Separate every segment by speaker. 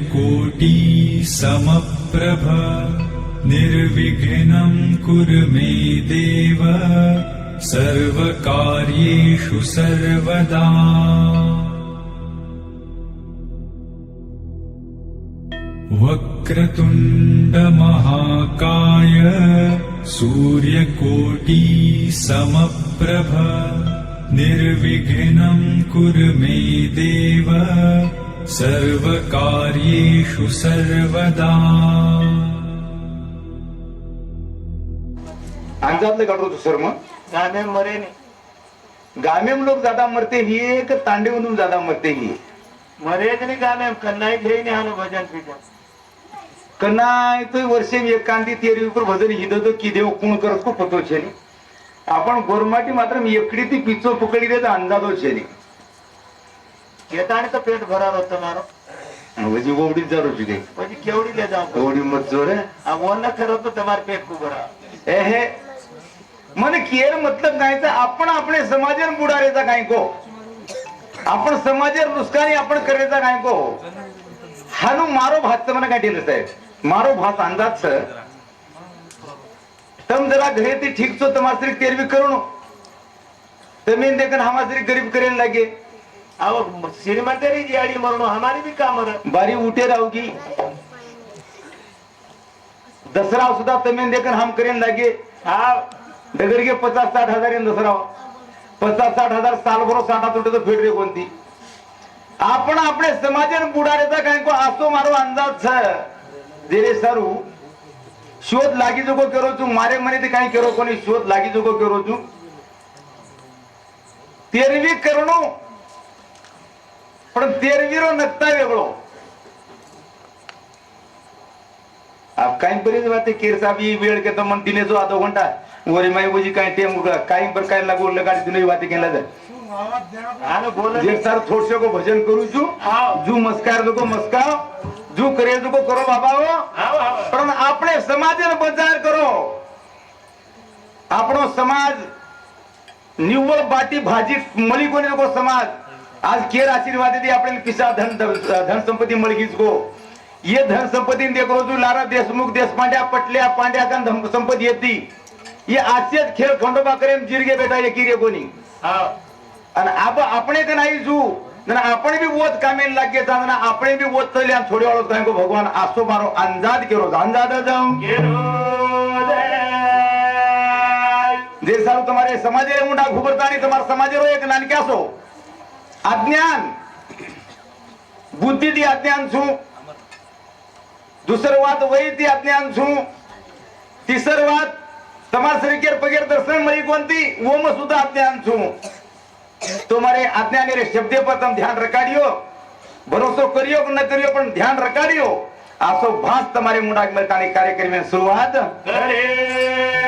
Speaker 1: सूर्यकोटि समप्रभ निर्विघ्नं कुरु मे देव सर्वकार्येषु सर्वदा। वक्रतुण्डमहाकाय सूर्यकोटि समप्रभ निर्विघ्नं कुरु मे देव सर्वकार्येषु सर्वदा।
Speaker 2: अंजातले काढतो सर मग?
Speaker 3: गाणे मरे नाही
Speaker 2: गामेम लोक जादा मरते ही एक तांडेमधून जादा मरते ही.
Speaker 3: मरे नाही कन्नाय कन्नाई घेईन आलो भजन पिठा.
Speaker 2: कनाय तो वर्षे एकांती तेरी उपर भजन हिद तो की देव कोण करत खूप होतो छे आपण गोरमाटी मात्र एकडी ती पिचो पकडी देत अंजादो छे नी.
Speaker 3: येताने तर पेट भरार होतं मारो.
Speaker 2: म्हणजे ओवडी जरूर दे
Speaker 3: म्हणजे ओवडी
Speaker 2: मत जोर
Speaker 3: वर्ण करो पेट
Speaker 2: हे मन केर मतलब काय तर आपण आपले समाज बुडारेचा काय को? आपण समाज नुसकानी आपण करेचा काय को? हानू मारो भात मला काय दिलं साहेब? मारो भात अंदाज सर. तम जरा घरे ते ठीक सो तमासरी तेरवी करू नो. तमीन देखन हमासरी गरीब करेल लागे.
Speaker 3: हमारी भी काम
Speaker 2: बारी उठे रहोगी. दसरा सुद्धा तमें देखील हम करेन लागे.
Speaker 3: हा
Speaker 2: डगर के पचास साठ हजार दसरा पचास साठ हजार साल भर साठा तुटे तर फेडरे कोणती? आपण आपले समाज बुडारेचा काय को आसो मारो अंदाज छ. सरू सारू शोध लागी जोगो करो तू मारे मने ते काही करो कोणी शोध लागी जोगो करो तू तेरवी करणू पण तेरवीरो नक्ता वेगळो. आप काही बरीच वाते केरचा बी वेळ घेतो म्हणून तिने जो आधो घंटा वरी माई उजी काय टेम उगा काही पर काय लागू उरलं गाडी दिने वाते केला जाय. थोडस बोल. को भजन करू जू जू मस्कार लोको मस्काव जू करे लोको करो बाबा हो पण आपण समाज बजार करो. आपण समाज निव्वळ बाटी भाजी મળી कोणी नको समाज. आज केर आशीर्वाद दे अपने पिसा धन धन संपत्ती मलगीज गो. ये धन संपत्ती देखो तू लारा देशमुख देशपांड्या पटल्या पांड्या का संपत्ती येती. ये आशियात खेळ खंडोबा करेन जिरगे बेटा ये किरे कोणी.
Speaker 3: आणि
Speaker 2: आप आपणे का नाही जू? ना आपण भी वोत कामे लागे ता ना आपणे भी वोत तले थोडे थोडी वाळत काय भगवान आसो मारो अंदाज केरो अंदाज जाऊ. जे सारू तुम्हारे समाजे मुंडा घुबरता तुम्हारे तुम्हाला समाजे रो एक नानक्या असो. अज्ञान. बुद्धी दी अज्ञान छू. दुसर वाद वही ती अज्ञान छू. तिसर वाद समाज सरीकेर पगेर दर्शन मरी कोणती? ओम सुद्धा अज्ञान छू. तुम्हारे अज्ञानी रे शब्द पर तुम ध्यान रखाड़ियो. भरोसो करियो न करियो पण ध्यान रखाड़ियो. असो भास तुम्हारे मुंडाक में कार्यक्रम में शुरुआत.
Speaker 3: करे।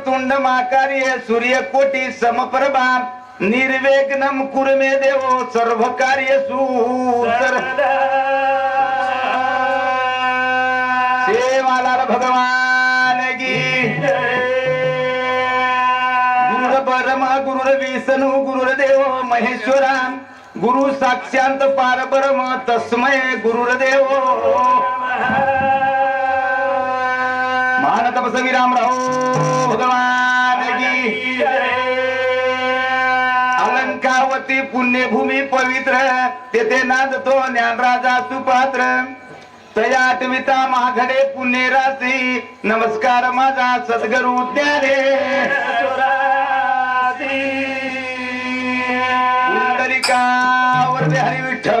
Speaker 2: तुंड माकार्य सूर्यकोटी समप्रभा। निर्वेग्नम कुर्मे देव सर्व कार्यसु सेवाला भगवान की। गुरुर परमा गुरुर विष्णू गुरुर्देव महेश्वरा। गुरु साक्षात पारब्रह्म तस्मय गुरुर्देव। देव महान तपस विराम राहो भगवान की अलंकावती पुण्यभूमी पवित्र तेथे नांदतो ज्ञानराजा सुपात्र। तया आठविता माघडे पुण्य राशी नमस्कार माझा सद्गुरु वरदे हरी विठ्ठल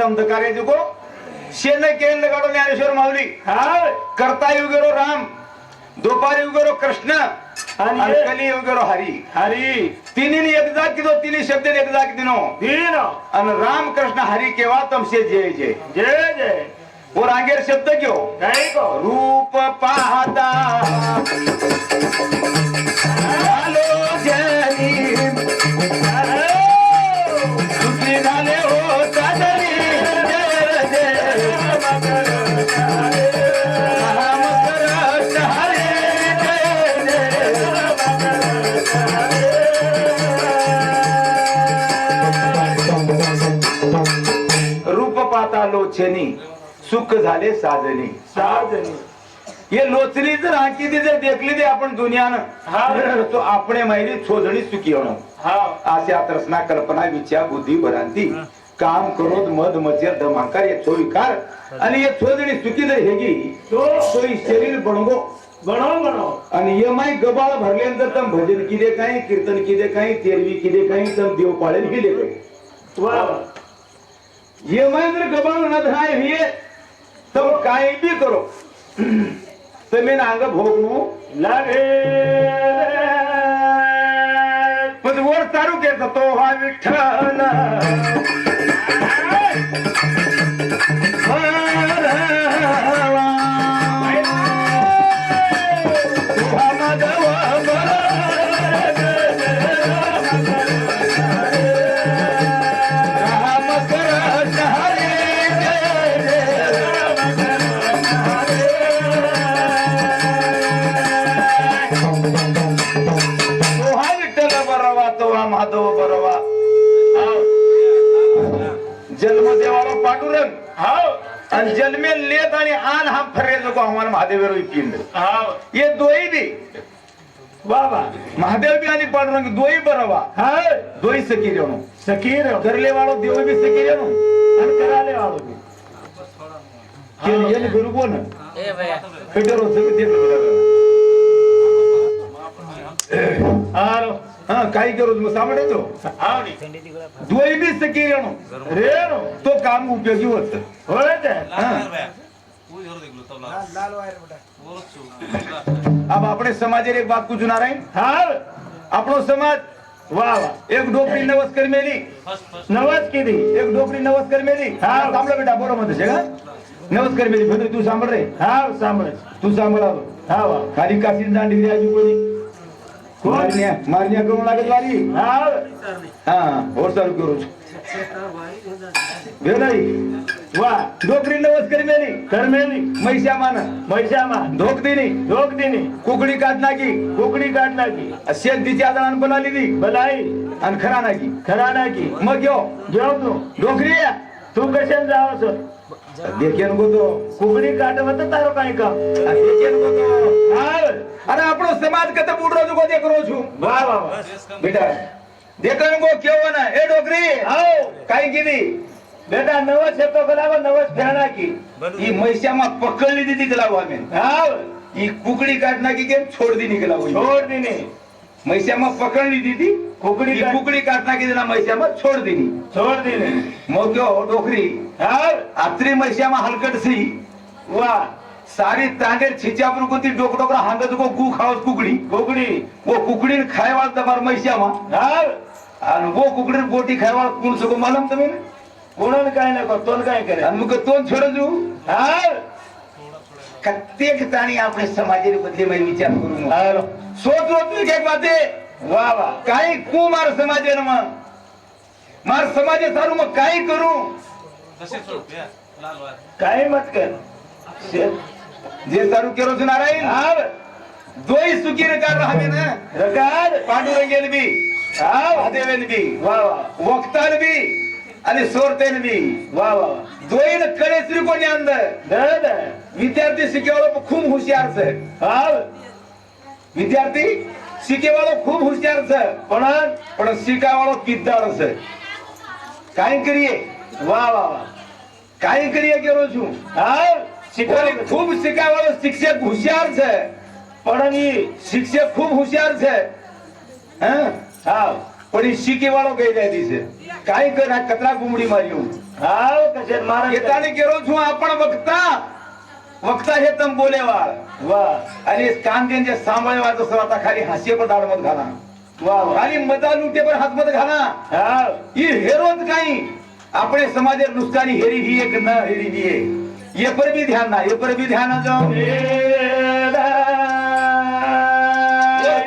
Speaker 2: धमद कार्य जुगो शेन केंद्र गाडो ज्ञानेश्वर माऊली. करता युगेरो राम. दुपारी उगेरो कृष्ण.
Speaker 3: आणि
Speaker 2: कली उगेरो हरी.
Speaker 3: हरी.
Speaker 2: तिन्ही एक जात दिलो तिन्ही शब्द एक जात दिनो. आणि राम कृष्ण हरी केव्हा तमसे जय जय.
Speaker 3: जय जय.
Speaker 2: और आगेर शब्द क्यों रूप पाहता. लोचनी सुख झाले साजनी. साजनी. हे लोचनी जर आंकी जर देखली दे आपण दुनियानं
Speaker 3: हा.
Speaker 2: तो आपणे माहिती छोजणी सुखी होणं.
Speaker 3: हा.
Speaker 2: आशा तृष्णा कल्पना विचार बुद्धी भरांती काम करोत मध मचर धमाकार हे छो विकार आणि हे छोजणी सुखी जर हेगी
Speaker 3: तो.
Speaker 2: तो ही शरीर बनगो
Speaker 3: गणो गणो
Speaker 2: आणि ये माय गबाळ भरल्यानंतर तम भजन किदे काही कीर्तन किदे काही तेरवी किदे काही तम देव पाळेल किदे काही. ये मैं जर न धाय हिये तम काही बी करो. तुम्ही अंग भोगू
Speaker 3: लागे
Speaker 2: पण वर चालू घ्यायचा तो हा विठ्ठल. लेत आणि आन हा फरे नको आम्हाला महादेवर पिंड ये दोई बी.
Speaker 3: बाबा
Speaker 2: महादेव बी आणि पांडुरंग दोई बरवा.
Speaker 3: हाय
Speaker 2: दोई सकी रेणू
Speaker 3: सकीर
Speaker 2: करले वाळो देव बी सकी रेणू
Speaker 3: आणि कराले वाळू केली याने
Speaker 2: गुरु कोण ए भैया. फिटर होत ते
Speaker 3: हालो
Speaker 2: हा काही करू मग बी सकी रेणू
Speaker 3: रेणू.
Speaker 2: तो काम उपयोगी होत.
Speaker 3: होय
Speaker 2: अब अपने समाज एक बात को चुना रहे
Speaker 3: हाँ?
Speaker 2: अपनो समाज
Speaker 3: वाह
Speaker 2: एक डोपरी नवस कर मेली
Speaker 3: नवस की केली
Speaker 2: एक डोपरी नवस कर मेली। हाँ। थांबलो बेटा बोलो मत जगह नवस कर मेली भद्र तू सांभाळ रे?
Speaker 3: हाँ सांभाळ
Speaker 2: तू सांभाळ
Speaker 3: हा वा
Speaker 2: खाली काशी दांडी आजी कोणी?
Speaker 3: मारण्या
Speaker 2: मारण्या करून लगे जारी
Speaker 3: हाँ।
Speaker 2: हाँ और सर करू। વેદાઈ
Speaker 3: વાહ
Speaker 2: ડોકરી નવસ કરી મેલી
Speaker 3: ધર્મેલી
Speaker 2: મહિષામાન
Speaker 3: મહિષામાં
Speaker 2: ધોકદીની
Speaker 3: ધોકદીની,
Speaker 2: કુકડી કાઢ નાખી,
Speaker 3: કુકડી કાઢ નાખી.
Speaker 2: શેખ દીજી આદાન બના લીધી
Speaker 3: બલાઈ
Speaker 2: અને ખરા નાખી
Speaker 3: ખરા નાખી.
Speaker 2: મ ગયો
Speaker 3: ગયો તું
Speaker 2: ડોકરી
Speaker 3: તું કશે
Speaker 2: બેટા देखो क्यों ना ए डोगरी.
Speaker 3: आओ
Speaker 2: काही गिरी
Speaker 3: बेटा नवस येतो गलाव नवस फेरणा की.
Speaker 2: ही मैश्यामा पकडली दिली गलाव आम्ही.
Speaker 3: आओ
Speaker 2: ही कुकडी काढना की केम छोड दी निकला होई छोड
Speaker 3: दी ने
Speaker 2: मैश्यामा पकडली दिली
Speaker 3: कुकडी ही
Speaker 2: कुकडी काढना की देना मैश्यामा छोड दी
Speaker 3: छोड दी ने
Speaker 2: मग क्यों डोगरी.
Speaker 3: आओ
Speaker 2: आत्री मैश्यामा हलकट सी.
Speaker 3: वा.
Speaker 2: सारी तांदेर छिचा पर कुती डोक डोकरा हांगत को गु खाओस कुकड़ी.
Speaker 3: कुकड़ी.
Speaker 2: वो कुकड़ी खाए वाल दबार मैसिया मा గో కుక్కడి పోటీ सगळं కూర్చుకో तुम्ही?
Speaker 3: తమ काय नको तोन काय करे
Speaker 2: मग तोन छोड़ दू
Speaker 3: हां
Speaker 2: प्रत्येक ताणी आपले समाजाने बदले मी विचार करू सोच तुम्ही काय बाते
Speaker 3: वा वा.
Speaker 2: काही कू मार समाजाने मग. मार समाजे चालू मग काय करू.
Speaker 3: काय मत कर.
Speaker 2: जे चालू केलो नारायण. दोई सुखी रकार राहावे ना.
Speaker 3: रकार
Speaker 2: गेले बी.
Speaker 3: हा वा वा.
Speaker 2: वक्तान आणि सोरतेन बी.
Speaker 3: वा वा
Speaker 2: दोन कडे श्री कोणी अंध विद्यार्थी शिकेवाला खूप हुशियार विद्यार्थी शिकेवाला खूप हुशियार
Speaker 3: पण
Speaker 2: पण शिकावाला किद्दार काय करिये?
Speaker 3: वा वा वा.
Speaker 2: काय करिये गेलो छू
Speaker 3: हा शिकवाले
Speaker 2: खूप शिकावाला शिक्षक हुशियार
Speaker 3: पण
Speaker 2: शिक्षक खूप हुशियार पण ही शिके वाळो काही नाही काय कर कचरा कुंबडी मारी
Speaker 3: मार
Speaker 2: हो, आपण बघता बघता हे तम बोले वाळ.
Speaker 3: वा.
Speaker 2: आणि कांद्यांच्या सांभाळे वाच सर आता खाली हास्य पण दाढमत घाला.
Speaker 3: वा
Speaker 2: खाली मजा लुटे पण हातमत घाला. ही हेरोत काही. आपण समाजात नुसतानी हेरी ही एक न हेरी ही ये येपर बी ध्यान ना येपर बी ध्यान जाऊ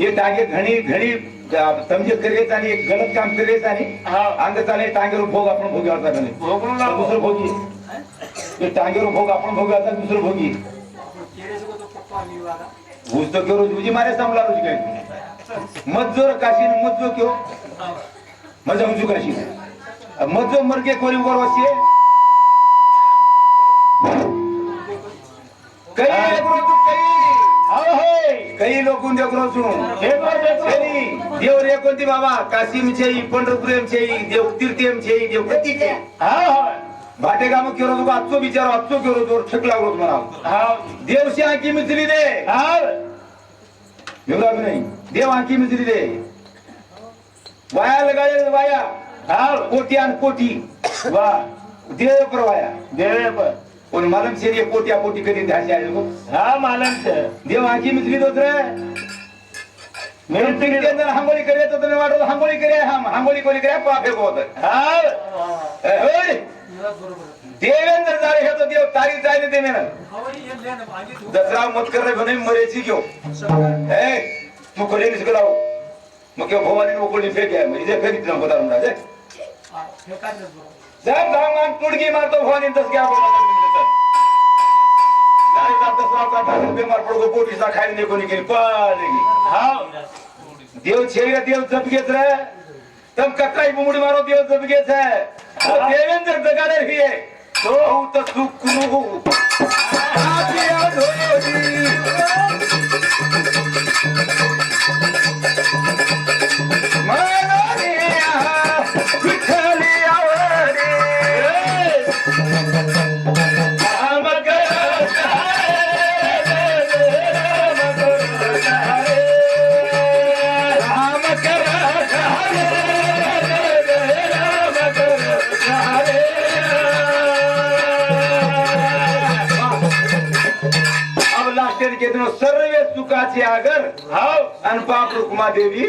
Speaker 2: ये टांगे घणी घणी समजे करे आणि एक गलत काम करे आणि अंग चाले टांगेवर भोग आपण भोगावता
Speaker 3: दुसरं
Speaker 2: भोगी. ते टांगेवर भोग आपण भोगावता दुसरं भोगी. घुस तो क्यों रोज मारे संभला रोज काय? मत काशी मत जो क्यों मजा मुझू काशी मत जो मर के कोरी वर ये काही लोकून देऊ नसू
Speaker 3: देव
Speaker 2: रे कोणती बाबा काशीम छे पंढरपुरेम छे देव तीर्थेम छे। देव कती छे भाटे काम केलो तुका आजचो विचार आजचो केलो तो ठक लागलो तुम्हाला देवशी आखी मिचली दे। एवढा नाही। देव आखी मिचली दे। वाया लगाय वाया। कोटी आणि कोटी।
Speaker 3: वा
Speaker 2: देव पर वाया।
Speaker 3: देव पर।
Speaker 2: உன் மலம் पोटी पोटी போட்டி கட்டி ஜாஸ்தி ஆகும்
Speaker 3: हा मालम
Speaker 2: देव ಹಾಕಿ ಮಿಸ್ಲಿದೋತ್ರ
Speaker 3: ಮೇಲ್ತಿಗಿಡ
Speaker 2: हांगोळी करे तो तुम्ही वाटत हांगोळी करे हांगोळी ಕರೆ करे ಹೋದ
Speaker 3: ಹಾ
Speaker 2: ಏಯ್ देवेंद्र जारे हे तो देव तारी जाय ना देवे दसरा मत कर रे बने मरेची क्यों ए तू कोले निस गलाव मग किंवा भवानी को फेक आहे म्हणजे फेकित नको होता रुंडा जर जा धामान तुडगी मारतो भवानी तस घ्या बोला. जात दसरा का ठाणे बिमार पडतो पोटीचा खायला नाही कोणी केली पालेगी
Speaker 3: હાવ
Speaker 2: देव छे देव जप घेत रे तम कत्राई बुमडी मारो देव जप घेत आहे
Speaker 3: तो
Speaker 2: देवेंद्र जगाडे ही आहे
Speaker 3: तो
Speaker 2: तर सुख नु मित्रांनो सर्वे सुखाचे आगर
Speaker 3: हाव
Speaker 2: आणि पाप रुक्मा देवी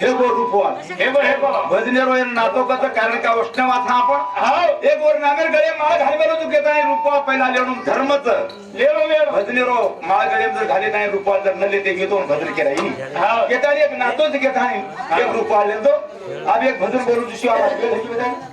Speaker 2: हे गो रूपवान.
Speaker 3: हे बघ हे बघ.
Speaker 2: भजने रोयन नातो कसं कारण का वैष्णव आपण?
Speaker 3: हाव.
Speaker 2: एक वर नामेर गळे माळ घालवेलो तू घेत नाही रूपवा पहिला लेवणून धर्मच.
Speaker 3: लेवो लेवो
Speaker 2: भजने रो माळ गळे जर घाले नाही रूपवा जर नले ते घेतो भजन केला येईल घेता एक नातोच घेत नाही एक रूपवा लेतो अब एक भजन करू दिवशी आवाज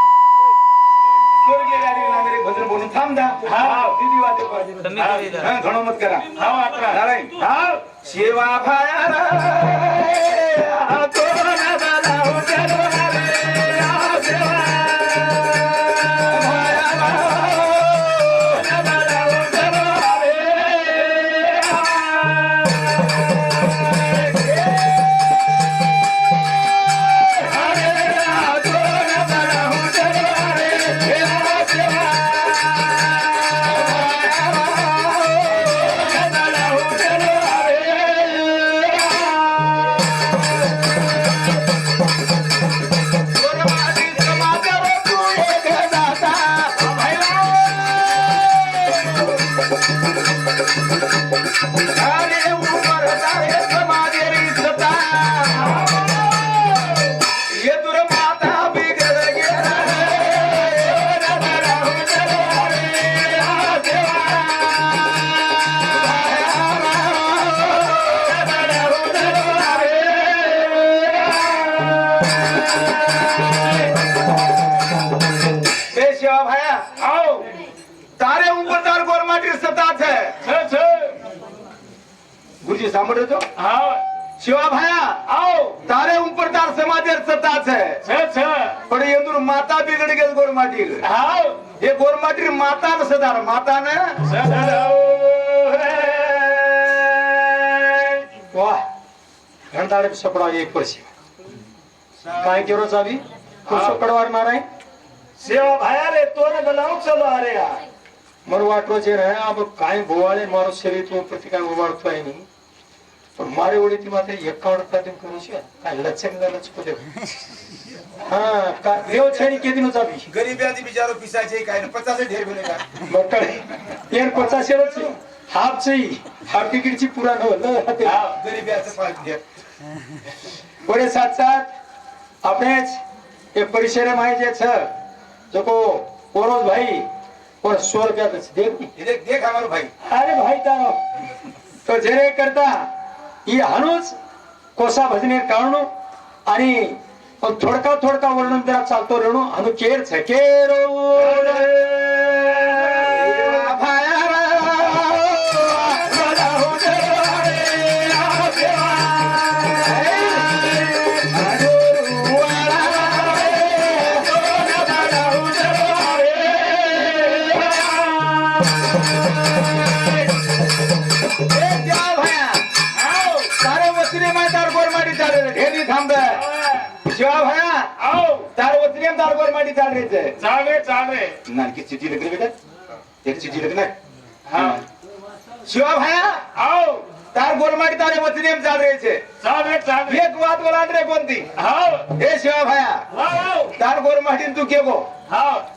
Speaker 2: बोलून थांब. द्या हा हा घणो सेवा या ગુરુજી સાંભળ્યો છો
Speaker 3: હા
Speaker 2: શિવા ભાયા
Speaker 3: આવો
Speaker 2: તારે ઉપર તાર સમાજેર સતા છે
Speaker 3: છે છે
Speaker 2: પણ એંદુર માતા બિગડી ગઈ ગોર માટીર
Speaker 3: આવો
Speaker 2: એ ગોર માટીર માતા ને સદાર માતા ને
Speaker 3: છે છે આવો હે
Speaker 4: વાહ ઘંટાળે સપડાવી એક પછી काय केरो चावी
Speaker 3: कसं
Speaker 4: पडवार नाराय
Speaker 3: સેવા ભાયા રે તોને બોલાવ ચલો અરે યાર
Speaker 4: મને વાટવો છે ને આ બધું કાંઈ ભોવાળે મારું શરીર તો ઉપરથી કાંઈ ઉવાળતો હોય નહીં પણ મારી ઓળીથી માથે એકાવન પ્રાથમિક કરું છે કાંઈ લચક ને લચકો દેવ હા કા- લેવો છે ની કેદીનું ચાવી
Speaker 2: ગરીબિયાથી બિચારો પીસા છે કાઈ પચાસ ઢેર બનેગા
Speaker 4: બકડે એર પચાસ એરો છે હાફ છે ઈ. હાફ ટિકિટ છે પૂરા નો લ હાથે.
Speaker 2: ગરીબિયા છે પાંચ ઢેર
Speaker 4: વડે સાથ સાથ આપણે જ એ પરિસરે માં જે છે જોકો પોરોજ ભાઈ પણ સો રૂપિયા તો છે દેખ ની.
Speaker 2: એ દેખ દેખ અમારો ભાઈ
Speaker 4: ही आणूच कोसा भजने काढणू आणि थोडका थोडका वर्णन त्याला चालतो रेणू आणू चेर छेरो
Speaker 2: चार वचनीम चार गोरमाटी चाल रे छे
Speaker 3: चाल रे चाल रे
Speaker 2: नानकी चिट्ठी लिख बेटा. एक चिट्ठी लिख ना.
Speaker 3: हां.
Speaker 2: शिवा भाया
Speaker 3: आओ
Speaker 2: तार गोरमाटी तारे वचनीम चाल रे छे
Speaker 3: चाल रे चाल
Speaker 2: एक बात बोला रे कोणती?
Speaker 3: हां
Speaker 2: ए शिवा भाया
Speaker 3: हां
Speaker 2: तार गोर गोरमाटी तू के गो.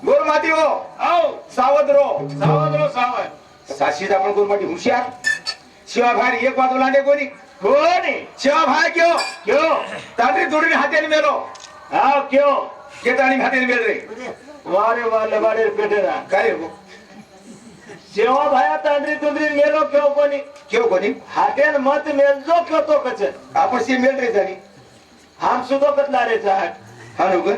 Speaker 2: गोर माती हो.
Speaker 3: आओ
Speaker 2: सावध रो.
Speaker 3: सावध रो सावध.
Speaker 2: साशी आपण गोरमाटी हुशार. शिवा भाई एक बात बोला रे कोणी?
Speaker 3: कोणी?
Speaker 2: शिवा भाया क्यों
Speaker 3: क्यों
Speaker 2: तांत्री जोडीने हाताने मेलो.
Speaker 3: हाव क्यो?
Speaker 2: केतानी खातील बेल रे
Speaker 3: वारे वाले वारे बेटेरा
Speaker 2: काय हो?
Speaker 3: सेवा भाया तांदरी तुंदरी मेलो क्यों कोनी
Speaker 2: क्यों कोनी
Speaker 3: हाटेल मत मेल मेलजो क्यों तो कच
Speaker 2: आपसी मेल रे जानी
Speaker 3: हम सुतो कतला रे साहेब?
Speaker 2: हा नुग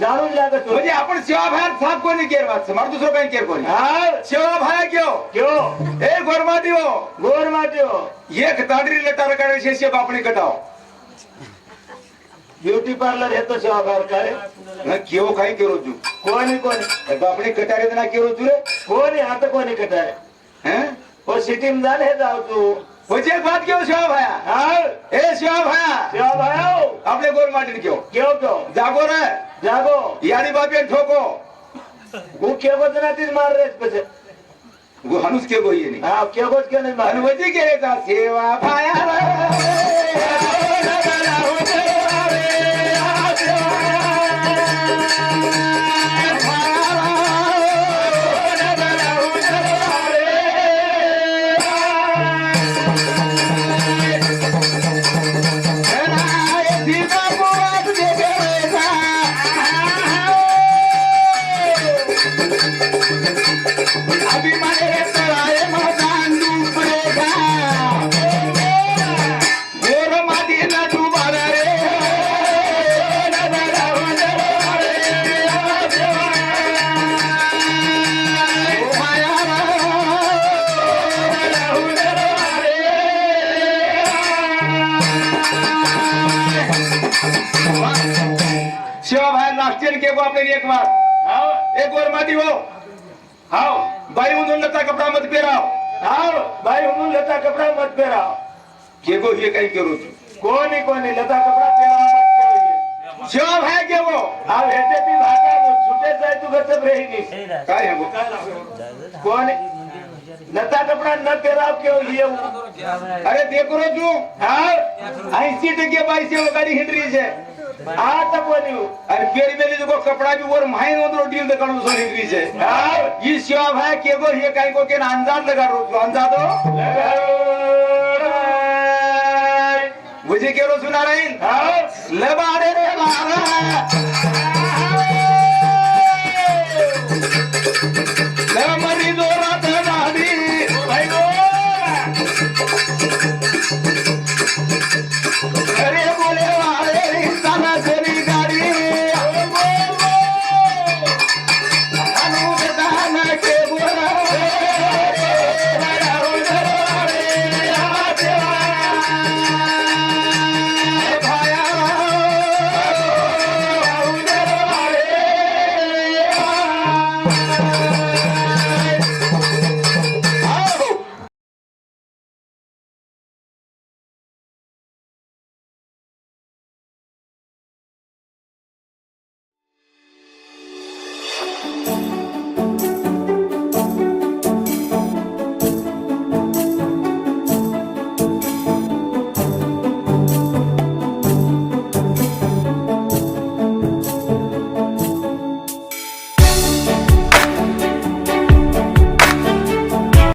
Speaker 3: जाणून लागत म्हणजे
Speaker 2: आपण सेवा भाया साप कोनी केर वाच मार दुसरं काही केर कोणी?
Speaker 3: हा.
Speaker 2: सेवा भाया क्यो?
Speaker 3: क्यो?
Speaker 2: ए गोरमाटी हो.
Speaker 3: गोरमाटी हो.
Speaker 2: एक तांद्री ले तारकाडे से सेवा आपणी कटाओ
Speaker 3: ब्युटी पार्लर येतो सेवाभार काय?
Speaker 2: ना केव काही केरो तू.
Speaker 3: कोणी कोणी?
Speaker 2: बापडी कटारे ना केरो तू रे.
Speaker 3: कोणी? आता कोणी कटारे? हो? सिटीम झाले हे जाव तू.
Speaker 2: म्हणजे बात घेऊ शिवा भाया. हे? शिवा भाया.
Speaker 3: शिवा भाया हो.
Speaker 2: आपले गोर माटीन घेऊ.
Speaker 3: घेऊ घेऊ
Speaker 2: जागो रे.
Speaker 3: जागो.
Speaker 2: यारी बापे ठोको.
Speaker 3: गु केवच ना तीच मार रे पैसे.
Speaker 2: गु हनुस केवो येणे.
Speaker 3: हा केवच के नाही
Speaker 2: हनुवती केले का? सेवा भाया रे. शिवा भाई नाश्ते के को आपने एक बार.
Speaker 3: हाँ
Speaker 2: एक बार माती हो.
Speaker 3: हाँ
Speaker 2: भाई उन्होंने लता कपड़ा मत पेराव.
Speaker 3: हाव. भाई उन्होंने लता कपड़ा मत पेराव.
Speaker 2: के को ये कहीं करो
Speaker 3: कोनी कोनी लता कपड़ा पहराओ मत करो
Speaker 2: शिवा भाई के वो
Speaker 3: आप हेटे थी भागा वो छूटे जाए तू घर सब रहेगी
Speaker 2: क्या है वो
Speaker 3: कोनी लता कपड़ा न पेराव के लिए
Speaker 2: अरे देखो जो
Speaker 3: हाँ
Speaker 2: ऐसी टके बाईस गाड़ी हिंडरी है
Speaker 3: आता कोणी
Speaker 2: अरे पेरी मेरी देखो कपड़ा भी और माइन डील दे करो सोने की से भाई के को काई को के अंदाज लगा रो अंदाज मुझे के सुना रही लबाड़े रे लारा